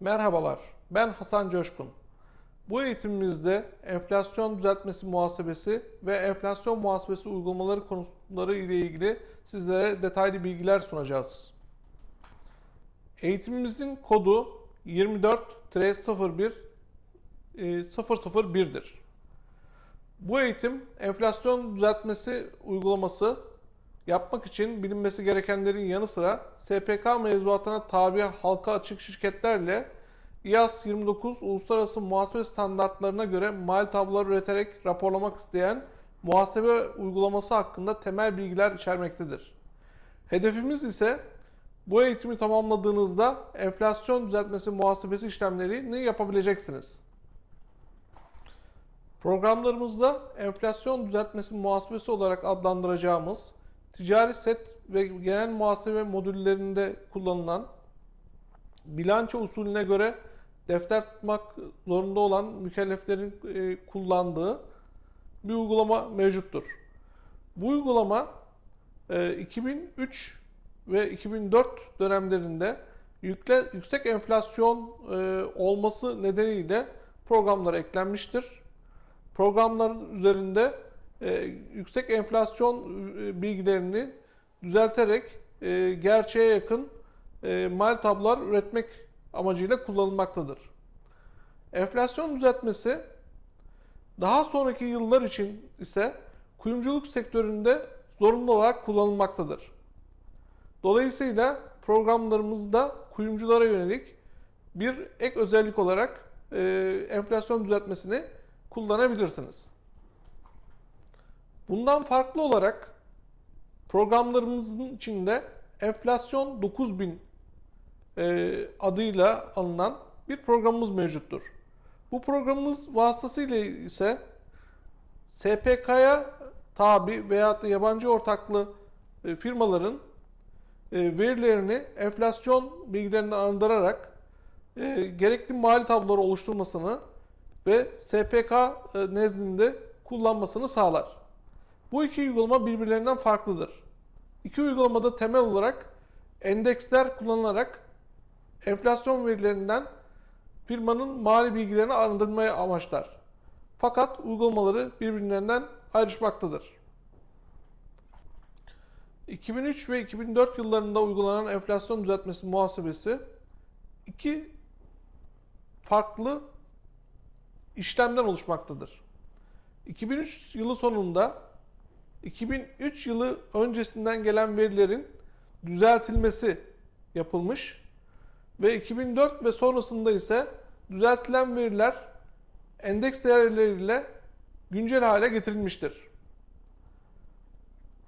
Merhabalar, ben Hasan Coşkun. Bu eğitimimizde enflasyon düzeltmesi muhasebesi ve enflasyon muhasebesi uygulamaları konuları ile ilgili sizlere detaylı bilgiler sunacağız. Eğitimimizin kodu 24-01 e, 001'dir. Bu eğitim enflasyon düzeltmesi uygulaması yapmak için bilinmesi gerekenlerin yanı sıra SPK mevzuatına tabi halka açık şirketlerle İAS 29 uluslararası muhasebe standartlarına göre mal tabloları üreterek raporlamak isteyen muhasebe uygulaması hakkında temel bilgiler içermektedir. Hedefimiz ise bu eğitimi tamamladığınızda enflasyon düzeltmesi muhasebesi işlemlerini yapabileceksiniz. Programlarımızda enflasyon düzeltmesi muhasebesi olarak adlandıracağımız ticari set ve genel muhasebe modüllerinde kullanılan bilanço usulüne göre defter tutmak zorunda olan mükelleflerin e, kullandığı bir uygulama mevcuttur. Bu uygulama e, 2003 ve 2004 dönemlerinde yükle, yüksek enflasyon e, olması nedeniyle programlara eklenmiştir. Programların üzerinde e, yüksek enflasyon e, bilgilerini düzelterek e, gerçeğe yakın e, mal tablolar üretmek amacıyla kullanılmaktadır. Enflasyon düzeltmesi daha sonraki yıllar için ise kuyumculuk sektöründe zorunlu olarak kullanılmaktadır. Dolayısıyla programlarımızda kuyumculara yönelik bir ek özellik olarak e, enflasyon düzeltmesini kullanabilirsiniz. Bundan farklı olarak programlarımızın içinde enflasyon 9000 e, adıyla alınan bir programımız mevcuttur. Bu programımız vasıtasıyla ise SPK'ya tabi veya da yabancı ortaklı e, firmaların e, verilerini enflasyon bilgilerinden arındırarak gerekli mali tabloları oluşturmasını ve SPK nezdinde kullanmasını sağlar. Bu iki uygulama birbirlerinden farklıdır. İki uygulamada temel olarak endeksler kullanılarak enflasyon verilerinden firmanın mali bilgilerini arındırmaya amaçlar. Fakat uygulamaları birbirlerinden ayrışmaktadır. 2003 ve 2004 yıllarında uygulanan enflasyon düzeltmesi muhasebesi iki farklı işlemden oluşmaktadır. 2003 yılı sonunda 2003 yılı öncesinden gelen verilerin düzeltilmesi yapılmış ve 2004 ve sonrasında ise düzeltilen veriler endeks değerleriyle güncel hale getirilmiştir.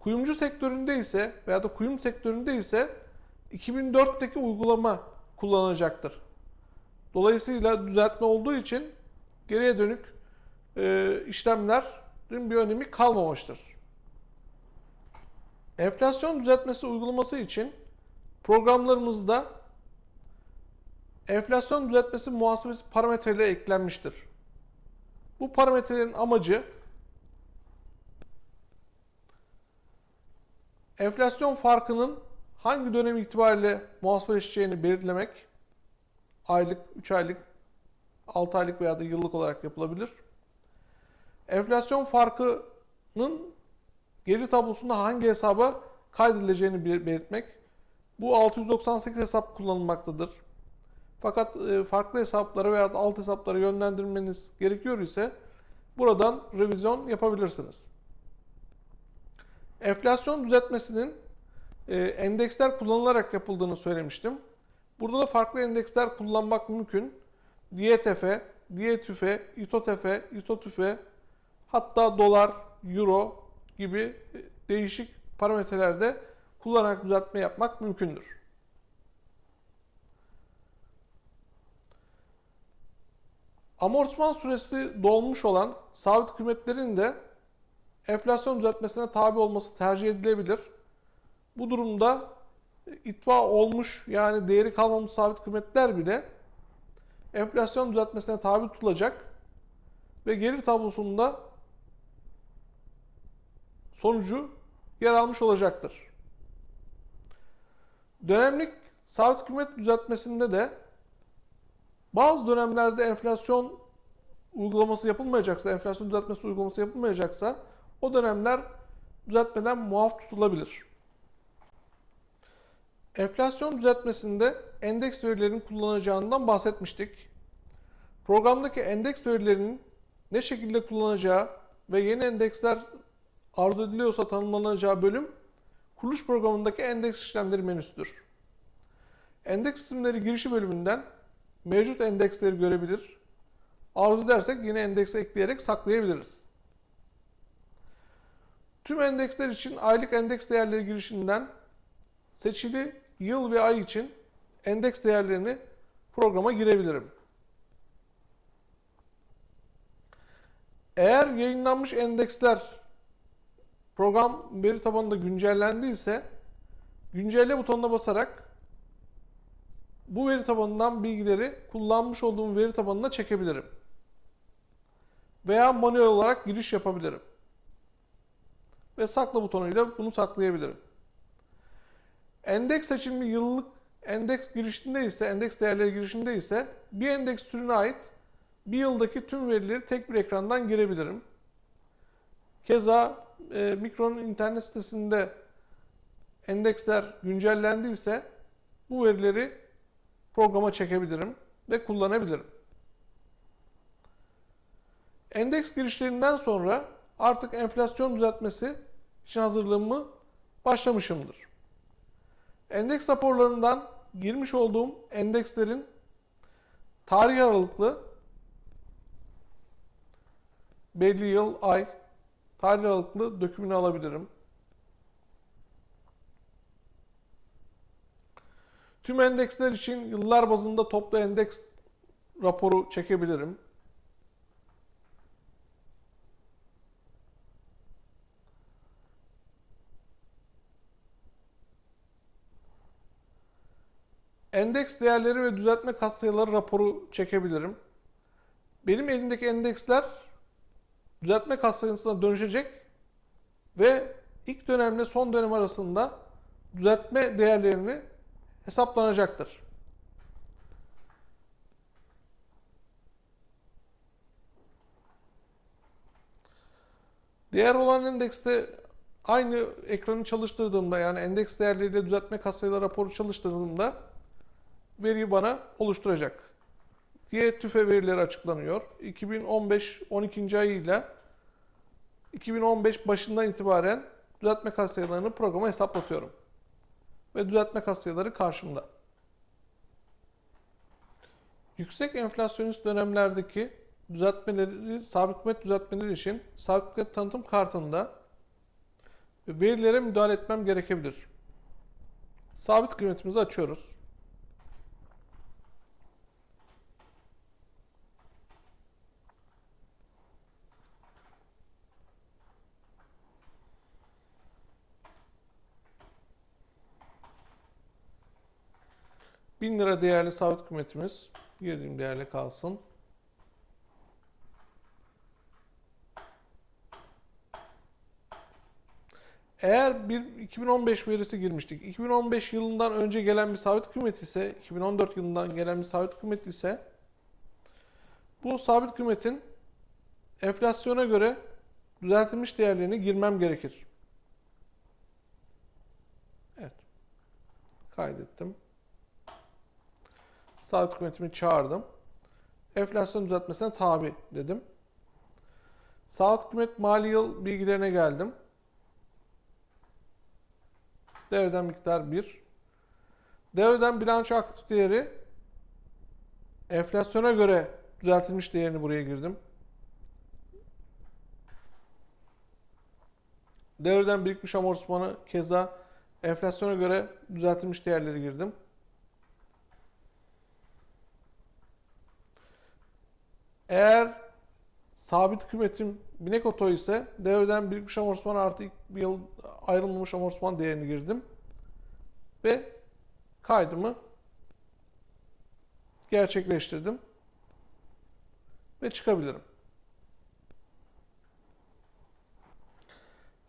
Kuyumcu sektöründe ise veya da kuyum sektöründe ise 2004'teki uygulama kullanılacaktır. Dolayısıyla düzeltme olduğu için geriye dönük e, işlemlerin bir önemi kalmamıştır. Enflasyon düzeltmesi uygulaması için programlarımızda enflasyon düzeltmesi muhasebesi parametreleri eklenmiştir. Bu parametrelerin amacı enflasyon farkının hangi dönem itibariyle muhasebeleşeceğini belirlemek, aylık, 3 aylık, 6 aylık veya da yıllık olarak yapılabilir. Enflasyon farkının geri tablosunda hangi hesaba kaydedileceğini belirtmek. Bu 698 hesap kullanılmaktadır. Fakat e, farklı hesaplara veya alt hesaplara yönlendirmeniz gerekiyor ise buradan revizyon yapabilirsiniz. Enflasyon düzeltmesinin e, endeksler kullanılarak yapıldığını söylemiştim. Burada da farklı endeksler kullanmak mümkün. DİETF, DİETÜF, İTOTF, İTOTÜF, hatta dolar, euro gibi e, değişik parametrelerde kullanarak düzeltme yapmak mümkündür. Amortisman süresi dolmuş olan sabit kıymetlerin de enflasyon düzeltmesine tabi olması tercih edilebilir. Bu durumda itva olmuş yani değeri kalmamış sabit kıymetler bile enflasyon düzeltmesine tabi tutulacak ve gelir tablosunda sonucu yer almış olacaktır. Dönemlik sabit kıymet düzeltmesinde de Bazı dönemlerde enflasyon uygulaması yapılmayacaksa, enflasyon düzeltmesi uygulaması yapılmayacaksa o dönemler düzeltmeden muaf tutulabilir. Enflasyon düzeltmesinde endeks verilerinin kullanılacağından bahsetmiştik. Programdaki endeks verilerinin ne şekilde kullanacağı ve yeni endeksler arzu ediliyorsa tanımlanacağı bölüm kuruluş programındaki endeks işlemleri menüsüdür. Endeks isimleri girişi bölümünden mevcut endeksleri görebilir. Arzu edersek yeni endekse ekleyerek saklayabiliriz. Tüm endeksler için aylık endeks değerleri girişinden seçili yıl ve ay için endeks değerlerini programa girebilirim. Eğer yayınlanmış endeksler program veri tabanında güncellendiyse güncelle butonuna basarak bu veri tabanından bilgileri kullanmış olduğum veri tabanına çekebilirim. Veya manuel olarak giriş yapabilirim. Ve sakla butonuyla bunu saklayabilirim. Endeks seçimli yıllık endeks girişinde ise, endeks değerleri girişinde ise bir endeks türüne ait bir yıldaki tüm verileri tek bir ekrandan girebilirim. Keza e, Mikro'nun internet sitesinde endeksler güncellendiyse bu verileri programa çekebilirim ve kullanabilirim. Endeks girişlerinden sonra artık enflasyon düzeltmesi için hazırlığımı başlamışımdır. Endeks raporlarından girmiş olduğum endekslerin tarih aralıklı belli yıl, ay, tarih aralıklı dökümünü alabilirim. Tüm endeksler için yıllar bazında toplu endeks raporu çekebilirim. Endeks değerleri ve düzeltme katsayıları raporu çekebilirim. Benim elimdeki endeksler düzeltme katsayısına dönüşecek ve ilk dönemle son dönem arasında düzeltme değerlerini hesaplanacaktır. Değer olan endekste aynı ekranı çalıştırdığımda yani endeks değerleriyle düzeltme katsayıları raporu çalıştırdığımda veriyi bana oluşturacak. Diye tüfe verileri açıklanıyor. 2015 12. ayıyla 2015 başından itibaren düzeltme katsayılarını programa hesaplatıyorum. Ve düzeltme katsayıları karşımda. Yüksek enflasyonist dönemlerdeki düzeltmeleri, sabit kıymet düzeltmeleri için sabit kıymet tanıtım kartında verilere müdahale etmem gerekebilir. Sabit kıymetimizi açıyoruz. Bin lira değerli sabit kıymetimiz girdiğim değerli kalsın. Eğer bir 2015 verisi girmiştik. 2015 yılından önce gelen bir sabit kıymet ise, 2014 yılından gelen bir sabit kıymet ise bu sabit kıymetin enflasyona göre düzeltilmiş değerlerini girmem gerekir. Evet. Kaydettim. Sabit kıymetimi çağırdım. Enflasyon düzeltmesine tabi dedim. Sabit kıymet mali yıl bilgilerine geldim. Devreden miktar 1. Devreden bilanço aktif değeri enflasyona göre düzeltilmiş değerini buraya girdim. Devreden birikmiş amortismanı keza enflasyona göre düzeltilmiş değerleri girdim. Eğer sabit kıymetim binek oto ise devreden birikmiş amortisman artı bir yıl ayrılmamış amortisman değerini girdim. Ve kaydımı gerçekleştirdim. Ve çıkabilirim.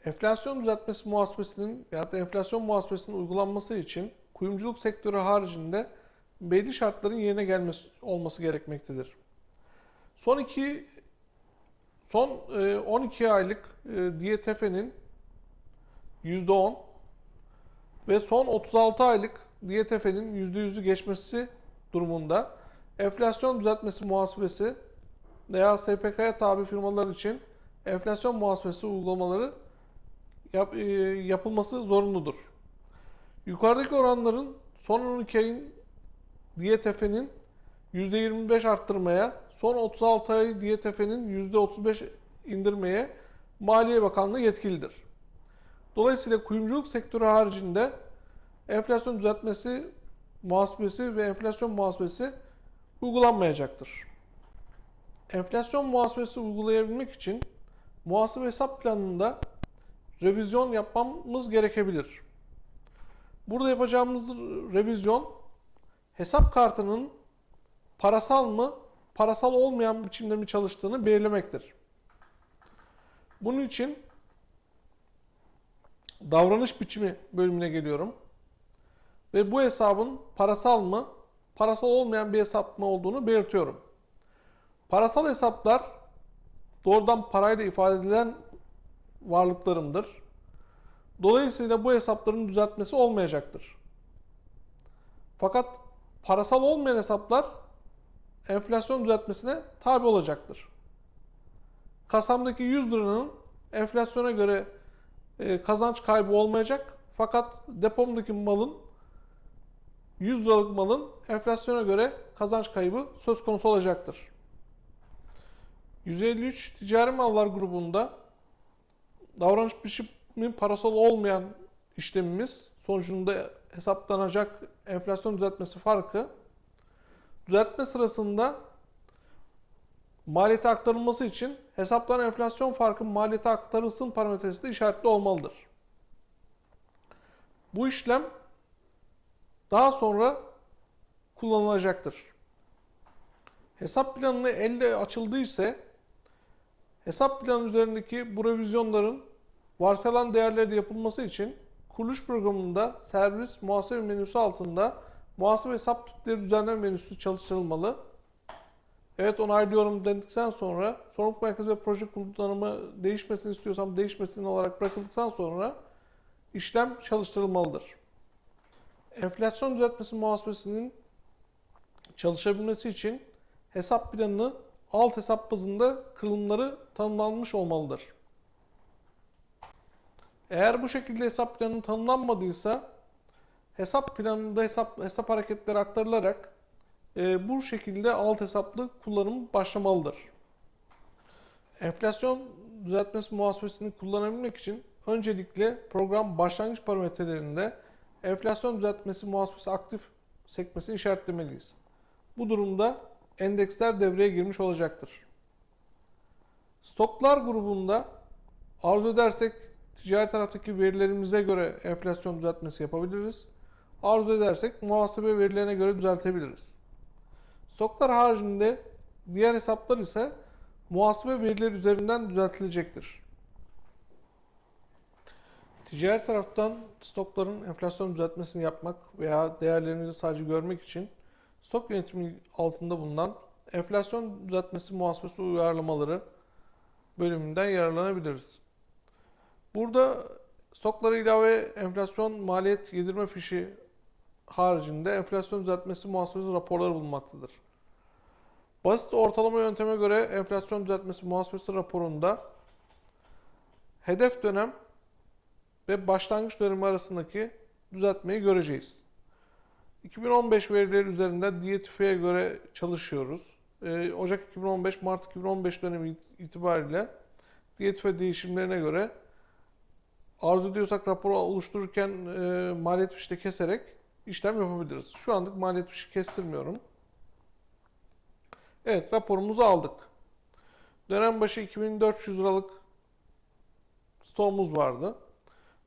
Enflasyon düzeltmesi muhasebesinin veya da enflasyon muhasebesinin uygulanması için kuyumculuk sektörü haricinde belli şartların yerine gelmesi olması gerekmektedir. Son iki son e, 12 aylık e, diyetefenin %10 ve son 36 aylık diyetefenin %100'ü geçmesi durumunda enflasyon düzeltmesi muhasebesi veya SPK'ya tabi firmalar için enflasyon muhasebesi uygulamaları yap- e, yapılması zorunludur. Yukarıdaki oranların son 12 ayın diyetefenin %25 arttırmaya, son 36 ay diyetefenin %35 indirmeye Maliye Bakanlığı yetkilidir. Dolayısıyla kuyumculuk sektörü haricinde enflasyon düzeltmesi muhasebesi ve enflasyon muhasebesi uygulanmayacaktır. Enflasyon muhasebesi uygulayabilmek için muhasebe hesap planında revizyon yapmamız gerekebilir. Burada yapacağımız revizyon hesap kartının parasal mı, parasal olmayan biçimde mi çalıştığını belirlemektir. Bunun için davranış biçimi bölümüne geliyorum. Ve bu hesabın parasal mı, parasal olmayan bir hesap mı olduğunu belirtiyorum. Parasal hesaplar doğrudan parayla ifade edilen varlıklarımdır. Dolayısıyla bu hesapların düzeltmesi olmayacaktır. Fakat parasal olmayan hesaplar enflasyon düzeltmesine tabi olacaktır. Kasamdaki 100 liranın enflasyona göre e, kazanç kaybı olmayacak. Fakat depomdaki malın 100 liralık malın enflasyona göre kazanç kaybı söz konusu olacaktır. 153 ticari mallar grubunda davranış biçimi parasal olmayan işlemimiz sonucunda hesaplanacak enflasyon düzeltmesi farkı düzeltme sırasında maliyete aktarılması için hesaplanan enflasyon farkı maliyete aktarılsın parametresinde işaretli olmalıdır. Bu işlem daha sonra kullanılacaktır. Hesap planını elde açıldığı ise hesap planı üzerindeki bu revizyonların varsayılan değerleri yapılması için kuruluş programında servis muhasebe menüsü altında muhasebe hesap tipleri düzenleme menüsü çalıştırılmalı. Evet onaylıyorum dedikten sonra sorumluluk merkezi ve proje kullanımı değişmesini istiyorsam değişmesini olarak bırakıldıktan sonra işlem çalıştırılmalıdır. Enflasyon düzeltmesi muhasebesinin çalışabilmesi için hesap planını alt hesap bazında kırılımları tanımlanmış olmalıdır. Eğer bu şekilde hesap planı tanımlanmadıysa hesap planında hesap hesap hareketleri aktarılarak e, bu şekilde alt hesaplı kullanım başlamalıdır. Enflasyon düzeltmesi muhasebesini kullanabilmek için öncelikle program başlangıç parametrelerinde enflasyon düzeltmesi muhasebesi aktif sekmesini işaretlemeliyiz. Bu durumda endeksler devreye girmiş olacaktır. Stoklar grubunda arzu edersek ticari taraftaki verilerimize göre enflasyon düzeltmesi yapabiliriz. Arzu edersek muhasebe verilerine göre düzeltebiliriz. Stoklar haricinde diğer hesaplar ise muhasebe verileri üzerinden düzeltilecektir. Ticari taraftan stokların enflasyon düzeltmesini yapmak veya değerlerini sadece görmek için stok yönetimi altında bulunan enflasyon düzeltmesi muhasebesi uyarlamaları bölümünden yararlanabiliriz. Burada stoklara ilave enflasyon maliyet yedirme fişi haricinde enflasyon düzeltmesi muhasebesi raporları bulunmaktadır. Basit ortalama yönteme göre enflasyon düzeltmesi muhasebesi raporunda hedef dönem ve başlangıç dönemi arasındaki düzeltmeyi göreceğiz. 2015 verileri üzerinde DİETÜFE'ye göre çalışıyoruz. Ee, Ocak 2015, Mart 2015 dönemi itibariyle DİETÜFE değişimlerine göre arzu ediyorsak raporu oluştururken e, maliyet fişte keserek işlem yapabiliriz. Şu anlık maliyet fişi kestirmiyorum. Evet raporumuzu aldık. Dönem başı 2400 liralık stoğumuz vardı.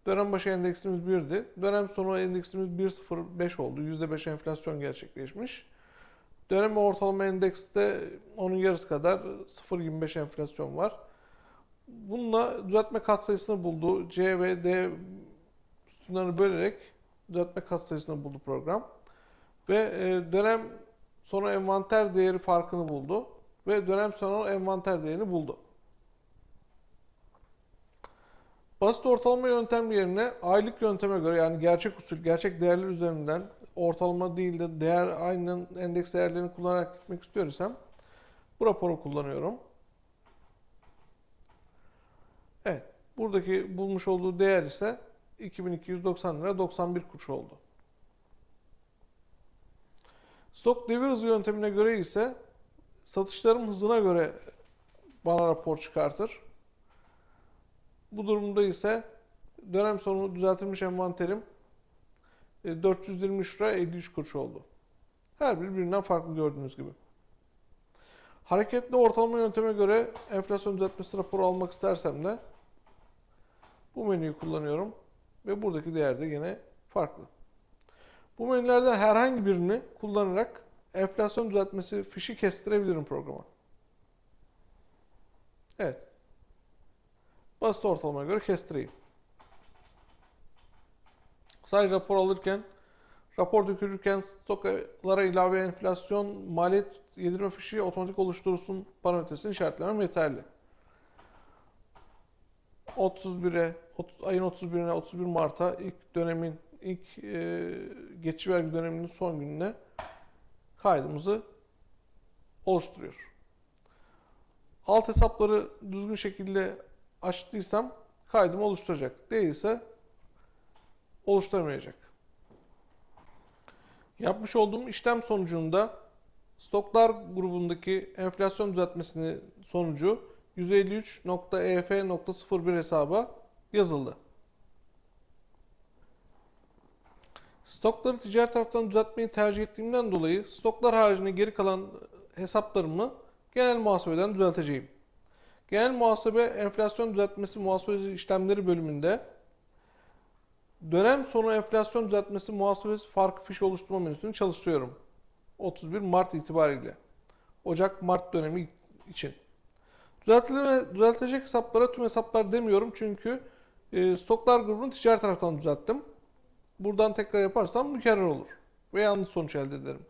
Dönem başı endeksimiz 1'di. Dönem sonu endeksimiz 1.05 oldu. %5 enflasyon gerçekleşmiş. Dönem ortalama endekste onun yarısı kadar 0.25 enflasyon var. Bununla düzeltme katsayısını buldu. C ve D sütunlarını bölerek düzeltme katsayısını buldu program. Ve e, dönem sonu envanter değeri farkını buldu. Ve dönem sonu envanter değerini buldu. Basit ortalama yöntem yerine aylık yönteme göre yani gerçek usul, gerçek değerler üzerinden ortalama değil de değer aynı endeks değerlerini kullanarak gitmek istiyorsam bu raporu kullanıyorum. Evet. Buradaki bulmuş olduğu değer ise 2290 lira 91 kuruş oldu. Stok devir hızı yöntemine göre ise satışlarım hızına göre bana rapor çıkartır. Bu durumda ise dönem sonu düzeltilmiş envanterim e, 423 lira 53 kuruş oldu. Her biri birbirinden farklı gördüğünüz gibi. Hareketli ortalama yönteme göre enflasyon düzeltmesi raporu almak istersem de bu menüyü kullanıyorum ve buradaki değer de yine farklı. Bu menülerden herhangi birini kullanarak enflasyon düzeltmesi fişi kestirebilirim programa. Evet. Basit ortalamaya göre kestireyim. Sadece rapor alırken, rapor dökülürken stoklara ilave enflasyon maliyet yedirme fişi otomatik oluşturulsun parametresini işaretlemem yeterli. 31'e, ot- ayın 31'ine 31 Mart'a ilk dönemin ilk e, geçici vergi döneminin son gününe kaydımızı oluşturuyor. Alt hesapları düzgün şekilde açtıysam kaydımı oluşturacak. Değilse oluşturamayacak. Yapmış olduğum işlem sonucunda stoklar grubundaki enflasyon düzeltmesini sonucu 153.ef.01 hesaba yazıldı. Stokları ticari taraftan düzeltmeyi tercih ettiğimden dolayı stoklar haricinde geri kalan hesaplarımı genel muhasebeden düzelteceğim. Genel muhasebe enflasyon düzeltmesi muhasebesi işlemleri bölümünde dönem sonu enflasyon düzeltmesi muhasebesi farkı fişi oluşturma menüsünü çalıştırıyorum. 31 Mart itibariyle. Ocak-Mart dönemi için. Düzeltilen, düzeltecek hesaplara tüm hesaplar demiyorum çünkü e, stoklar grubunu ticari taraftan düzelttim. Buradan tekrar yaparsam mükerrer olur ve yanlış sonuç elde ederim.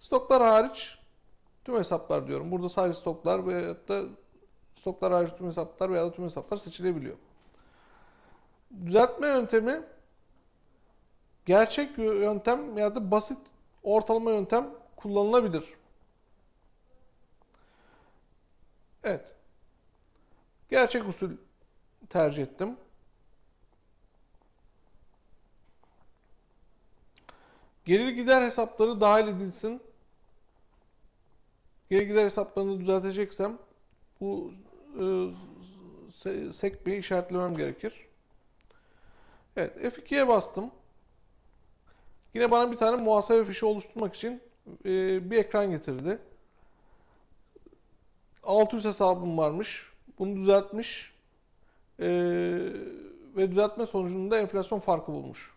Stoklar hariç tüm hesaplar diyorum. Burada sadece stoklar ve da stoklar hariç tüm hesaplar veya da tüm hesaplar seçilebiliyor. Düzeltme yöntemi gerçek yöntem ya da basit ortalama yöntem kullanılabilir. Evet. Gerçek usul tercih ettim. Gelir gider hesapları dahil edilsin. Gelir gider hesaplarını düzelteceksem bu e, se- sekmeyi işaretlemem gerekir. Evet F2'ye bastım. Yine bana bir tane muhasebe fişi oluşturmak için e, bir ekran getirdi. 600 hesabım varmış. Bunu düzeltmiş. E, ve düzeltme sonucunda enflasyon farkı bulmuş.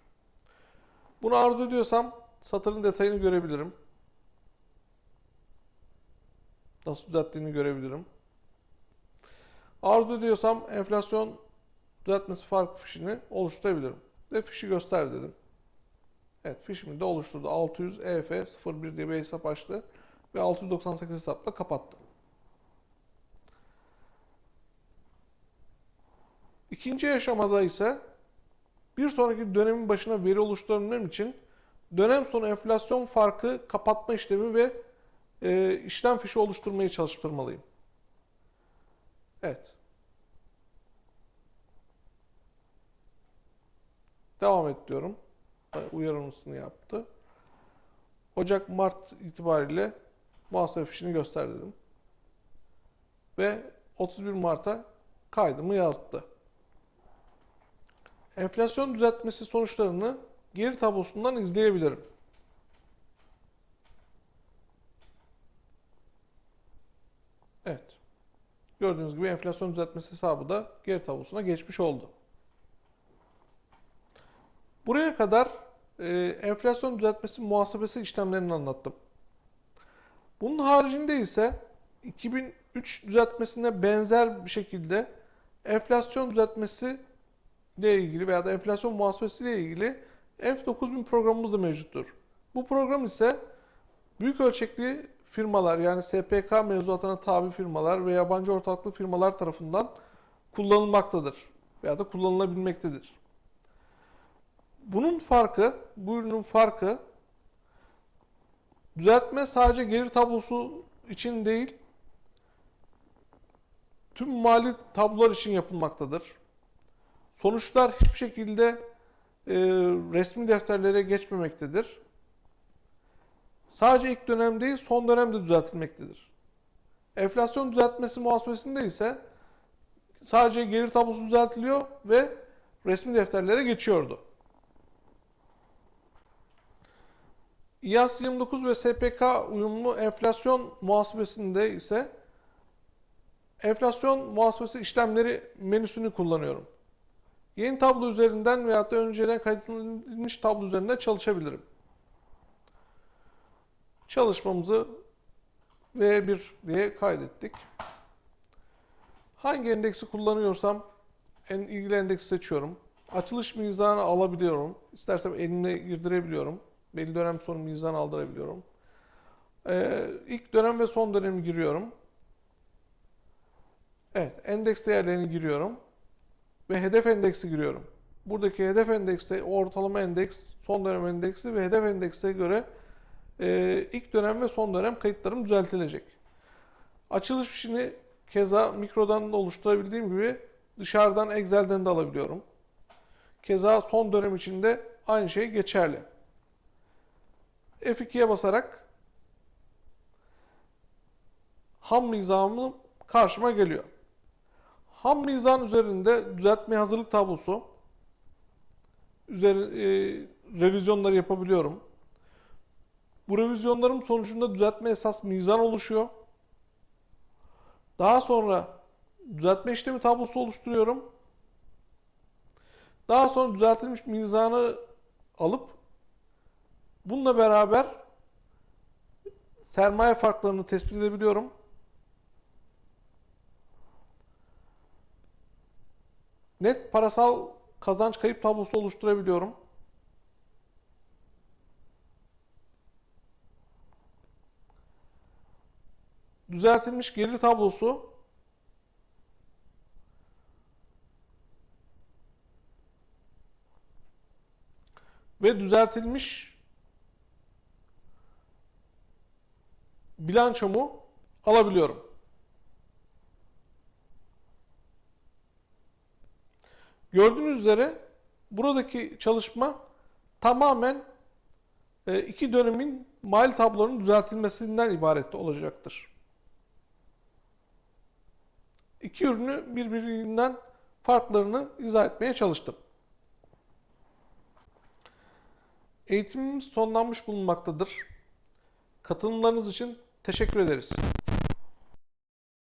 Bunu arzu ediyorsam satırın detayını görebilirim. Nasıl düzelttiğini görebilirim. Arzu ediyorsam enflasyon düzeltmesi farkı fişini oluşturabilirim. Ve fişi göster dedim. Evet fişimi de oluşturdu. 600 EF 01 diye bir hesap açtı. Ve 698 hesapla kapattı. İkinci aşamada ise bir sonraki dönemin başına veri oluşturabilmem için dönem sonu enflasyon farkı kapatma işlemi ve e, işlem fişi oluşturmayı çalıştırmalıyım. Evet. Devam et diyorum. Uyarılmasını yaptı. Ocak-Mart itibariyle muhasebe fişini göster dedim. Ve 31 Mart'a kaydımı yazdı. Enflasyon düzeltmesi sonuçlarını geri tablosundan izleyebilirim. Evet. Gördüğünüz gibi enflasyon düzeltmesi hesabı da geri tablosuna geçmiş oldu. Buraya kadar e, enflasyon düzeltmesi muhasebesi işlemlerini anlattım. Bunun haricinde ise 2003 düzeltmesine benzer bir şekilde enflasyon düzeltmesi ile ilgili veya da enflasyon muhasebesi ile ilgili F9000 programımız da mevcuttur. Bu program ise büyük ölçekli firmalar yani SPK mevzuatına tabi firmalar ve yabancı ortaklı firmalar tarafından kullanılmaktadır veya da kullanılabilmektedir. Bunun farkı, bu ürünün farkı düzeltme sadece gelir tablosu için değil, tüm mali tablolar için yapılmaktadır. Sonuçlar hiçbir şekilde e, resmi defterlere geçmemektedir. Sadece ilk dönem değil, son dönemde düzeltilmektedir. Enflasyon düzeltmesi muhasebesinde ise sadece gelir tablosu düzeltiliyor ve resmi defterlere geçiyordu. İAS 29 ve SPK uyumlu enflasyon muhasebesinde ise enflasyon muhasebesi işlemleri menüsünü kullanıyorum. Yeni tablo üzerinden veyahut da önceden kaydedilmiş tablo üzerinden çalışabilirim. Çalışmamızı V1 diye kaydettik. Hangi endeksi kullanıyorsam en ilgili endeksi seçiyorum. Açılış mizanı alabiliyorum. İstersem elimle girdirebiliyorum. Belli dönem sonu mizan aldırabiliyorum. Ee, ilk dönem ve son dönemi giriyorum. Evet, endeks değerlerini giriyorum. Ve hedef endeksi giriyorum. Buradaki hedef endekste ortalama endeks, son dönem endeksi ve hedef endekse göre e, ilk dönem ve son dönem kayıtlarım düzeltilecek. Açılış fişini keza mikrodan da oluşturabildiğim gibi dışarıdan Excel'den de alabiliyorum. Keza son dönem içinde aynı şey geçerli. F2'ye basarak ham mizanım karşıma geliyor. Ham mizan üzerinde düzeltme hazırlık tablosu üzeri, e, revizyonları yapabiliyorum. Bu revizyonlarım sonucunda düzeltme esas mizan oluşuyor. Daha sonra düzeltme işlemi tablosu oluşturuyorum. Daha sonra düzeltilmiş mizanı alıp bununla beraber sermaye farklarını tespit edebiliyorum. Net parasal kazanç kayıp tablosu oluşturabiliyorum. Düzeltilmiş gelir tablosu ve düzeltilmiş bilançomu alabiliyorum. Gördüğünüz üzere buradaki çalışma tamamen e, iki dönemin mali tablolarının düzeltilmesinden ibaret olacaktır. İki ürünü birbirinden farklarını izah etmeye çalıştım. Eğitimimiz sonlanmış bulunmaktadır. Katılımlarınız için teşekkür ederiz.